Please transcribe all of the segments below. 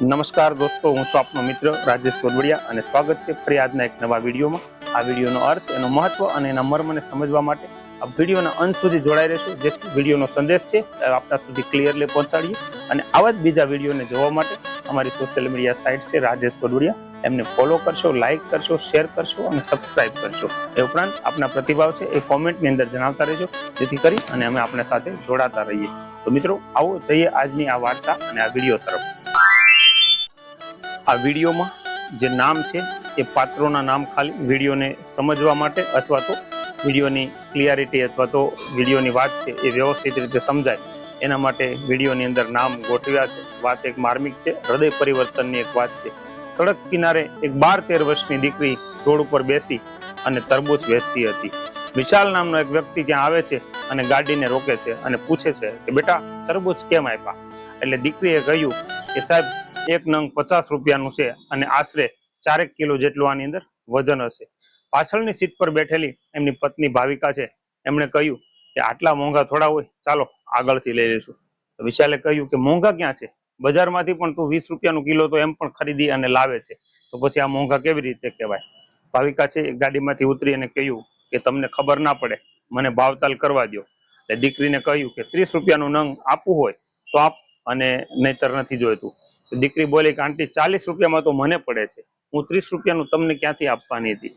નમસ્કાર દોસ્તો, હું છું આપનો મિત્ર રાજેશ કોદવડિયા અને સ્વાગત છે ફરી આજના એક નવા વિડીયોમાં. આ વિડીયોનો અર્થ, એનો મહત્વ અને એના મર્મને સમજવા માટે આ વિડીયોના અંત સુધી જોડાઈ રહેશું. જેથી વિડીયોનો સંદેશ છે, એ આપના સુધી ક્લિયરલી પહોંચાડીએ. અને આવા જ બીજા વિડીયોને જોવા માટે અમારી સોશિયલ મીડિયા સાઇટ છે રાજેશ કોડવડિયા એમને ફોલો કરશો, લાઇક કરશો, શેર કરશો અને સબસ્ક્રાઇબ કરશો. એ ઉપરાંત આપના પ્રતિભાવ છે એ કોમેન્ટની અંદર જણાવતા રહેજો. જેથી કરી અને અમે આપણા સાથે જોડાતા રહીએ. તો મિત્રો, આવો જઈએ આજની આ વાર્તા અને આ વીડિયો તરફ. આ વિડીયોમાં જે નામ છે, એ પાત્રોના નામ ખાલી વિડીયોને સમજવા માટે અથવા તો વિડીયોની ક્લિયરિટી અથવા તો વિડીયોની વાત છે, એ વ્યવસ્થિત રીતે સમજાય. એના માટે વિડીયોની અંદર નામ ગોઠવ્યા છે. વાત એક માર્મિક છે, હૃદય પરિવર્તનની એક વાત છે. સડક કિનારે એક બાર તેર વર્ષની દીકરી રોડ ઉપર બેસી અને તરબૂચ વેચતી હતી. વિશાલ નામનો એક વ્યક્તિ ત્યાં આવે છે અને ગાડીને રોકે છે અને પૂછે છે કે, બેટા, તરબૂચ કેમ આપ્યા? એટલે દીકરીએ કહ્યું કે, સાહેબ એક નંગ પચાસ રૂપિયાનું છે અને આશરે ચારેક કિલો જેટલું આની અંદર વજન હશે. પાછળની સીટ પર બેઠેલી એમની પત્ની ભાવિકા છે. એમણે કહ્યું કે આટલા મોંઘા થોડા હોય, ચાલો આગળથી લઈ લઈશું. વિશાલે કહ્યું કે મોંઘા ક્યાં છે? બજારમાંથી પણ તું વીસ રૂપિયાનું કિલો તો એમ પણ ખરીદી અને લાવે છે. તો પછી આ મોંઘા કેવી રીતે કહેવાય? ભાવિકા છે ગાડીમાંથી ઉતરી અને કહ્યું કે તમને ખબર ના પડે, મને ભાવતાલ કરવા દો એટલે દીકરીને કહ્યું કે ત્રીસ રૂપિયાનું નંગ આપવું હોય તો આપ અને નહીતર નથી જોઈતું. દીકરી બોલી કે, આંટી, ચાલીસ રૂપિયામાં તો મને પડે છે. હું ત્રીસ રૂપિયાનું તમને ક્યાંથી આપવાની હતી?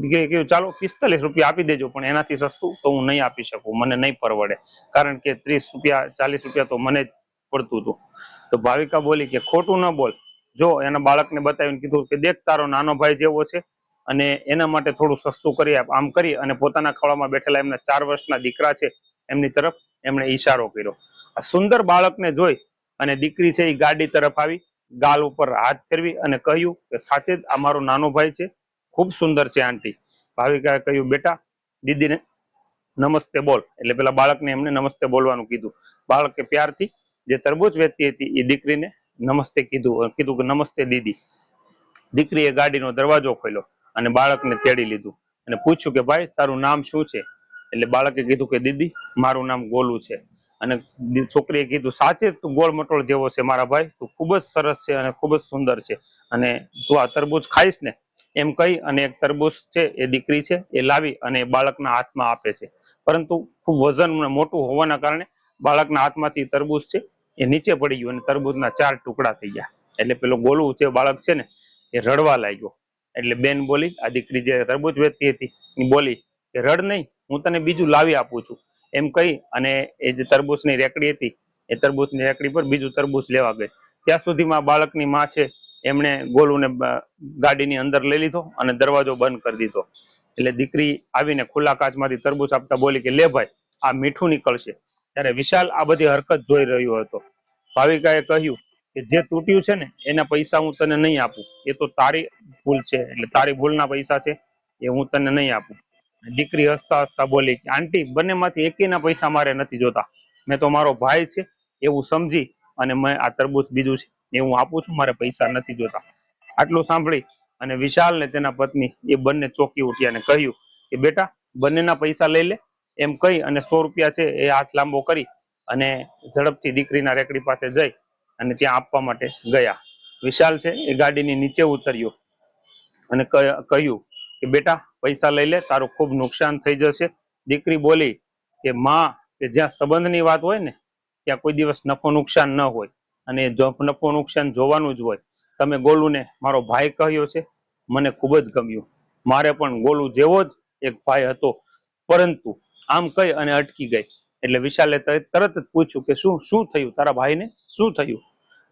દીકરીએ કહ્યું, ચાલો, પિસ્તાલીસ રૂપિયા આપી દેજો, પણ એનાથી સસ્તું તો હું નહીં આપી શકું, મને નહીં પરવડે. કારણ કે ત્રીસ રૂપિયા, ચાલીસ રૂપિયા તો મને જ પડતું હતું. તો ભાવિકા બોલી કે, ખોટું ન બોલ. જો, એના બાળકને બતાવીને કીધું કે, દેખ, તારો નાનો ભાઈ જેવો છે અને એના માટે થોડું સસ્તું કરી આપ, આમ કરી અને પોતાના ખોળામાં બેઠેલા એમના ચાર વર્ષના દીકરા છે, એમની તરફ એમણે ઈશારો કર્યો. આ સુંદર બાળકને જોઈ અને દીકરી છે એ ગાડી તરફ આવી, ગાલ ઉપર હાથ ફેરવી અને કહ્યું કે, સાચે જ આ મારો નાનો ભાઈ છે, ખૂબ સુંદર છે આંટી. ભાવિકાએ કહ્યું, બેટા, દીદીને નમસ્તે બોલ. એટલે પેલા બાળકને એમને નમસ્તે બોલવાનું કીધું. બાળકે પ્યારથી જે તરબૂચ વેચતી હતી એ દીકરીને નમસ્તે કીધું કીધું કે, નમસ્તે દીદી. દીકરીએ ગાડીનો દરવાજો ખોલ્યો અને બાળકને તેડી લીધું અને પૂછ્યું કે, ભાઈ, તારું નામ શું છે? એટલે બાળકે કીધું કે, દીદી, મારું નામ ગોલું છે. અને છોકરીએ કીધું, સાચે તું ગોળ મટોળ જેવો છે મારા ભાઈ. તું ખૂબ જ સરસ છે અને ખૂબ જ સુંદર છે. અને તું આ તરબૂચ ખાઈશ ને એમ કહી અને એક તરબૂચ છે એ દીકરી છે એ લાવી અને બાળકના હાથમાં આપે છે. પરંતુ ખૂબ વજન મોટું હોવાના કારણે બાળકના હાથમાંથી તરબૂચ છે એ નીચે પડી ગયું અને તરબૂચના ચાર ટુકડા થઈ ગયા. એટલે પેલો ગોલું જે બાળક છે ને એ રડવા લાગ્યો. એટલે બેન બોલી, આ દીકરી જે તરબૂચ વેચતી હતી, એ બોલી કે રડ નહીં, હું તને બીજું લાવી આપું છું. એમ કહી અને એ જે તરબૂચની રેકડી હતી, એ તરબૂચની રેકડી પર બીજું તરબૂચ લેવા ગઈ. ત્યાં સુધીમાં બાળકની માં છે, એમણે ગોલુને ગાડીની અંદર લઈ લીધો અને દરવાજો બંધ કરી દીધો. એટલે દીકરી આવીને ખુલ્લા કાચમાંથી તરબૂચ આપતા બોલી કે, લે ભાઈ, આ મીઠું નીકળશે. ત્યારે વિશાલ આ બધી હરકત જોઈ રહ્યો હતો. ભાવિકાએ કહ્યું કે, જે તૂટ્યું છે ને, એના પૈસા હું તને નહીં આપું. એ તો તારી ભૂલ છે, એટલે તારી ભૂલના પૈસા છે, એ હું તને નહીં આપું. દીકરી હસતા હસતા બોલી આંટી, બંનેમાંથી એકેયના પૈસા મારે નથી જોતા. મેં તો મારો ભાઈ છે, એવું સમજી અને મેં આ તરબૂચ બીજું છે એ હું આપું છું, મારે પૈસા નથી જોતા. આટલું સાંભળી અને વિશાલ ને તેના પત્ની એ બંને ચોકી ઉઠ્યા અને કહ્યું કે, બેટા, બંનેના પૈસા લઈ લે, એમ કહી અને સો રૂપિયા છે એ હાથ લાંબો કરી અને ઝડપથી દીકરીના રેકડી પાસે જઈ અને ત્યાં આપવા માટે ગયા. વિશાલ છે એ ગાડીની નીચે ઉતર્યો અને કહ્યું કે, બેટા પૈસા લઈ લે, તારું ખૂબ નુકસાન થઈ જશે. દીકરી બોલી કે માં, કે જ્યાં સંબંધની વાત હોય ને, ત્યાં કોઈ દિવસ નફો નુકસાન ન હોય. અને નફો નુકસાન જોવાનું જ હોય. તમે ગોલુને, મારો ભાઈ કહ્યો છે, મને ખૂબ જ ગમ્યું. મારે પણ ગોલુ જેવો જ એક ભાઈ હતો. પરંતુ આમ કહી અને અટકી ગઈ. એટલે વિશાલે તરત જ પૂછ્યું કે શું શું થયું? તારા ભાઈને શું થયું?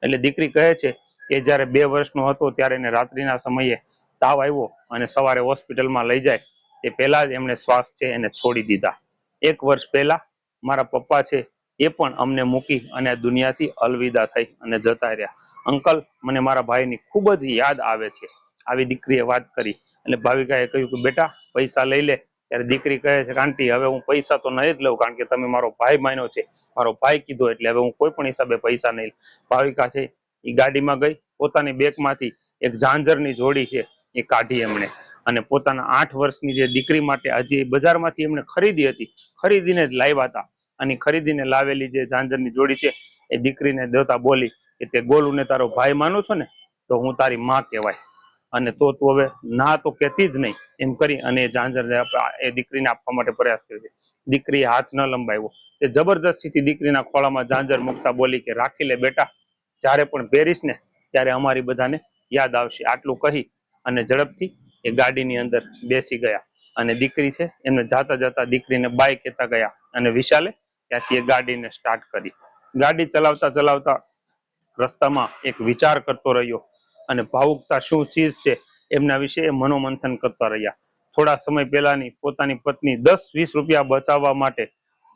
એટલે દીકરી કહે છે કે જ્યારે બે વર્ષનો હતો ત્યારે એને રાત્રિના સમયે તાવ આવ્યો અને સવારે હોસ્પિટલમાં લઈ જાય તે પહેલા જ એમણે શ્વાસ છે એને છોડી દીધા. એક વર્ષ પહેલા મારા પપ્પા છે એ પણ અમને મૂકી અને દુનિયાથી અલવિદા થઈ અને જતા રહ્યા. અંકલ, મને મારા ભાઈની ખૂબ જ યાદ આવે છે. આવી દીકરીએ વાત કરી એટલે ભાવિકાએ કહ્યું કે, બેટા, પૈસા લઈ લે. ત્યારે દીકરી કહે છે કે આંટી, હવે હું પૈસા તો નહીં જ લઉં, કારણ કે તમે મારો ભાઈ માન્યો છે. મારો ભાઈ કીધો એટલે હવે હું કોઈ પણ હિસાબે પૈસા નહીં ભાવિકા છે એ ગાડીમાં ગઈ, પોતાની બેગમાંથી એક ઝાંઝરની જોડી છે એ કાઢી એમણે. અને પોતાના આઠ વર્ષની જે દીકરી માટે હજી બજારમાંથી એમણે ખરીદી હતી, ખરીદીને જ લાવ્યા હતા. અને ખરીદીને લાવેલી જે ઝાંઝરની જોડી છે, એ દીકરીને દેતા બોલી કે તે ગોલુને તારો ભાઈ માનું છો ને, તો હું તારી માં કહેવાય. અને તો તું હવે ના તો કહેતી જ નહીં. એમ કરી અને ઝાંઝરને એ દીકરીને આપવા માટે પ્રયાસ કર્યો છે. દીકરીએ હાથ ન લંબાવ્યો. તે જબરદસ્તીથી દીકરીના ખોળામાં ઝાંઝર મૂકતા બોલી કે, રાખી લે બેટા, જ્યારે પણ પહેરીશ ને, ત્યારે અમારી બધાને યાદ આવશે. આટલું કહી અને ઝડપથી એ ગાડીની અંદર બેસી ગયા. અને દીકરી છે, એમને જાતા જાતા દીકરીને બાય કહેતા ગયા અને વિશાલે ત્યાંથી એ ગાડીને સ્ટાર્ટ કરી. ગાડી ચલાવતા ચલાવતા રસ્તામાં એક વિચાર કરતો રહ્યો અને ભાવુકતા શું ચીજ છે એમના વિશે એ મનોમંથન કરતા રહ્યા. થોડા સમય પહેલાની પોતાની પત્ની દસ વીસ રૂપિયા બચાવવા માટે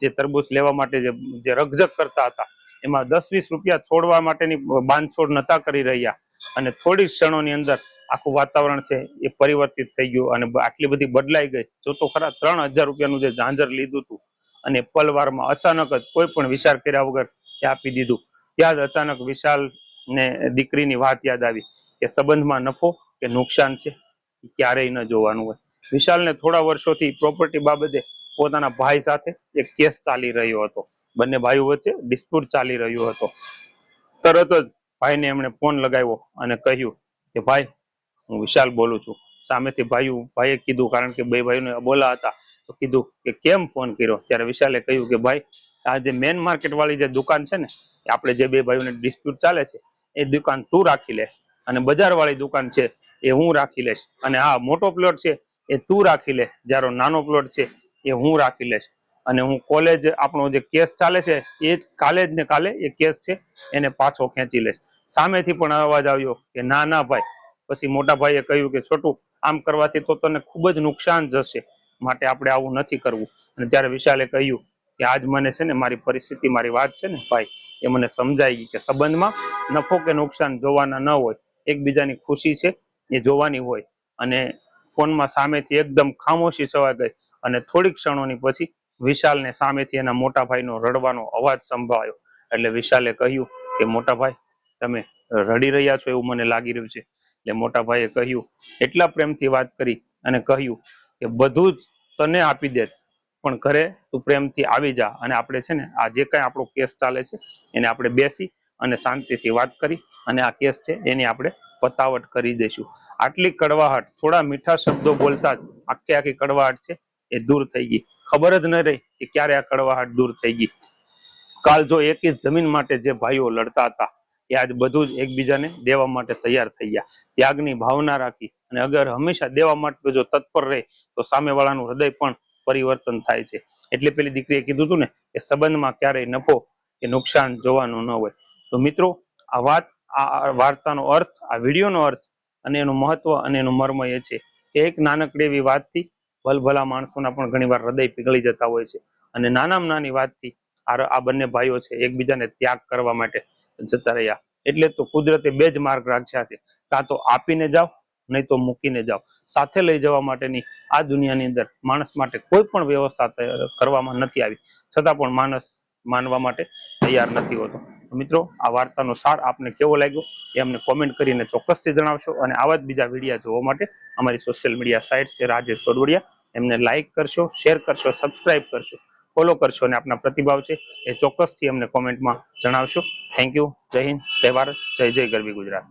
જે તરબૂચ લેવા માટે જે રગજગ કરતા હતા, એમાં દસ વીસ રૂપિયા છોડવા માટેની બાંધછોડ નતા કરી રહ્યા. અને થોડી ક્ષણોની અંદર આખું વાતાવરણ છે એ પરિવર્તિત થઈ ગયું અને આટલી બધી બદલાઈ ગઈ. જો તો ખરા ત્રણ રૂપિયાનું જે ઝાંઝર લીધું હતું અને પલવારમાં અચાનક જ કોઈ પણ વિચાર કર્યા વગર આપી દીધું. ત્યાં અચાનક વિશાલ ને દીકરીની વાત યાદ આવી કે સંબંધમાં નફો કે નુકસાન છે ક્યારેય ન જોવાનું હોય. વિશાલને થોડા વર્ષોથી પ્રોપર્ટી બાબતે પોતાના ભાઈ સાથે એક કેસ ચાલી રહ્યો હતો. બંને ભાઈઓ વચ્ચે ડિસ્પ્યુટ ચાલી રહ્યો હતો. તરત જ ભાઈને એમણે ફોન લગાવ્યો અને કહ્યું કે ભાઈ હું વિશાલ બોલું છું. સામેથી ભાઈ ભાઈએ કીધું કારણ કે બે ભાઈઓને બોલા હતા, તો કીધું કે કેમ ફોન કર્યો? ત્યારે વિશાલે કહ્યું કે ભાઈ, આ જે મેન માર્કેટ વાળી જે દુકાન છે ને આપણે જે બે ભાઈઓને ડિસ્પ્યુટ ચાલે છે, એ દુકાન તું રાખી લે. અને બજાર વાળી દુકાન છે, એ હું રાખી લઈશ. અને આ મોટો પ્લોટ છે, એ તું રાખી લે. જ્યારે નાનો પ્લોટ છે, એ હું રાખી લઈશ. અને હું કોલેજ આપણો જે કેસ ચાલે છે, એ કાલે જ ને કાલે એ કેસ છે, એને પાછો ખેંચી લઈશ. સામેથી પણ અવાજ આવ્યો કે ના ના ભાઈ પછી મોટા ભાઈએ કહ્યું કે, છોટું, આમ કરવાથી તો તને ખૂબ જ નુકસાન જશે. માટે આપણે આવું નથી કરવું. અને ત્યારે વિશાલે કહ્યું કે, આજ મને છે ને મારી પરિસ્થિતિ, મારી વાત છે ને ભાઈ, એ મને સમજાઈ ગઈ કે સંબંધમાં નફો કે નુકસાન જોવાના ન હોય. એકબીજાની ખુશી છે એ જોવાની હોય. અને ફોનમાં સામેથી એકદમ ખામોશી છવાઈ ગઈ. અને થોડીક ક્ષણોની પછી વિશાલને સામેથી એના મોટા ભાઈનો રડવાનો અવાજ સંભળાયો. એટલે વિશાલે કહ્યું કે, મોટા ભાઈ, તમે રડી રહ્યા છો એવું મને લાગી રહ્યું છે. એટલે મોટા ભાઈએ કહ્યું, એટલા પ્રેમથી વાત કરી અને કહ્યું કે બધું જ તને આપી દે પણ ઘરે તું પ્રેમથી આવી જા અને આપણે છે ને, આ જે કાંઈ આપણો કેસ ચાલે છે, એને આપણે બેસી અને શાંતિથી વાત કરી અને આ કેસ છે એની આપણે પતાવટ કરી દઈશું. આટલી કડવાહટ, થોડા મીઠા શબ્દો બોલતા જ આખી આખી કડવાહટ છે એ દૂર થઈ ગઈ. ખબર જ ન રહી કે ક્યારે આ કડવાહટ દૂર થઈ ગઈ. કાલ જો એક જ જમીન માટે જે ભાઈઓ લડતા હતા એ આજ બધું જ એકબીજાને દેવા માટે તૈયાર થઈ ગયા. ત્યાગની ભાવના રાખી અને અગર હંમેશા દેવા માટે જો તત્પર રહે, તો સામેવાળાનું હૃદય પણ પરિવર્તન થાય છે. એટલે પેલી દીકરીએ કીધું હતું ને, કે સંબંધમાં ક્યારેય નફો કે નુકસાન જોવાનું ન હોય. તો મિત્રો, આ વાત, આ વાર્તાનો અર્થ, આ વિડીયોનો અર્થ અને એનું મહત્વ અને એનું મર્મ એ છે કે એક નાનકડી એવી વાતથી ભલભલા માણસોના પણ ઘણીવાર હૃદય પીગળી જતા હોય છે. અને નાનામાં નાની વાતથી આ બંને ભાઈઓ છે એકબીજાને ત્યાગ કરવા માટે જતા રહ્યા. એટલે તો કુદરતે બે જ માર્ગ રાખ્યા છે. કાં તો આપીને જાઓ, નહીં તો મૂકીને જાઓ. સાથે લઈ જવા માટેની આ દુનિયાની અંદર માણસ માટે કોઈ પણ વ્યવસ્થા કરવામાં નથી આવી. છતાં પણ માણસ માનવા માટે તૈયાર નથી હોતો. મિત્રો, આ વાર્તાનો સાર આપને કેવો લાગ્યો એ અમને કોમેન્ટ કરીને ચોક્કસથી જણાવશો અને આવા જ બીજા વિડીયા જોવા માટે અમારી સોશિયલ મીડિયા સાઇટ છે રાજેશ સોડવડિયા. એમને લાઇક કરશો શેર કરશો સબસ્ક્રાઇબ કરશો. ફોલો કરશો અને આપના પ્રતિભાવ છે એ ચોક્કસથી અમને કોમેન્ટમાં જણાવશો. થેન્ક યુ જય હિન્દ. જય ભારત. જય જય ગરવી ગુજરાત.